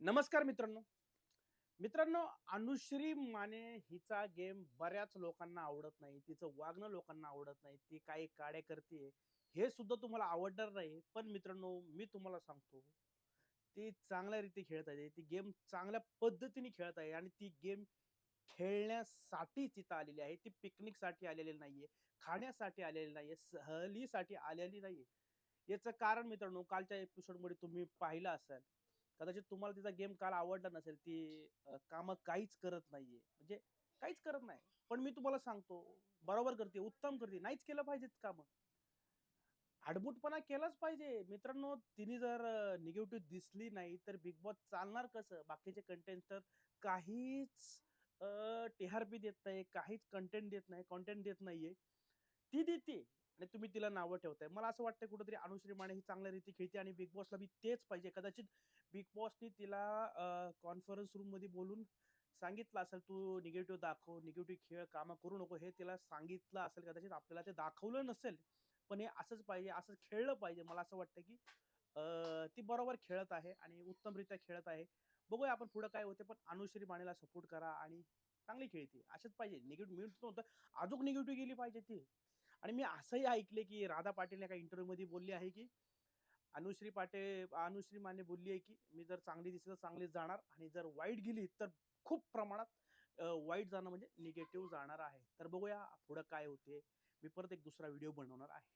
नमस्कार मित्रांनो. मित्रांनो अनुश्री माने हिचा गेम बऱ्याच लोकांना आवडत नाही तिचं वागणं लोकांना आवडत नाही ती काही काड्या करते हे सुद्धा तुम्हाला आवडणार नाही. पण मित्रांनो मी तुम्हाला सांगतो ती चांगल्या रीती खेळत आहे ती गेम चांगल्या पद्धतीने खेळत आहे आणि ती गेम खेळण्यासाठी तिथं आलेली आहे. ती पिकनिकसाठी आलेली नाहीये खाण्यासाठी आलेली नाहीये सहलीसाठी आलेली नाहीये. याचं कारण मित्रांनो कालच्या एपिसोडमध्ये तुम्ही पाहिलं असेल कदाचित तुम्हाला तिचा गेम काल आवडला नसेल ती कामं काहीच करत नाहीये. म्हणजे काहीच करत नाही. पण मी तुम्हाला सांगतो बरोबर करते उत्तम करते. नाहीच केलं पाहिजेत कामं. आडमुटपणा केलाच पाहिजे. मित्रांनो तिने जर निगेटिव्ह दिसली नाही तर बिग बॉस चालणार कसं? बाकीचे कंटेंट तर काहीच टीआरपी देत नाही काहीच कंटेंट देत नाही कॉन्टेंट देत नाहीये. ती देते. आणि तुम्ही तिला नावं ठेवताय. मला असं वाटतं कुठेतरी अनुश्री माने ही चांगल्या रीती खेळते आणि बिग बॉसला बी तेच पाहिजे. कदाचित बिग बॉसने तिला कॉन्फरन्स रूममध्ये बोलून सांगितलं असेल तू निगेटिव्ह दाखव निगेटिव्ह खेळ कामं करू नको. हे तिला सांगितलं असेल कदाचित आपल्याला ते दाखवलं नसेल पण हे असंच पाहिजे असंच खेळलं पाहिजे. मला असं वाटतं की ती बरोबर खेळत आहे आणि उत्तमरित्या खेळत आहे. बघूया आपण पुढं काय होते पण अनुश्री मानेला सपोर्ट करा आणि चांगली खेळते. असेच पाहिजे. निगेटिव्ह मिळत नव्हतं. अजून निगेटिव्ह गेली पाहिजे ती. आणि मी असंही ऐकले की राधा पाटील एका इंटरव्ह्यूमध्ये बोलली आहे की अनुश्री पाटे अनुश्री माने बोलली आहे की मी जर चांगली दिसली तर चांगलीच जाणार आणि जर वाईट गेली तर खूप प्रमाणात वाईट जाणं म्हणजे निगेटिव्ह जाणार आहे. तर बघूया पुढं काय होते. मी परत एक दुसरा व्हिडिओ बनवणार आहे.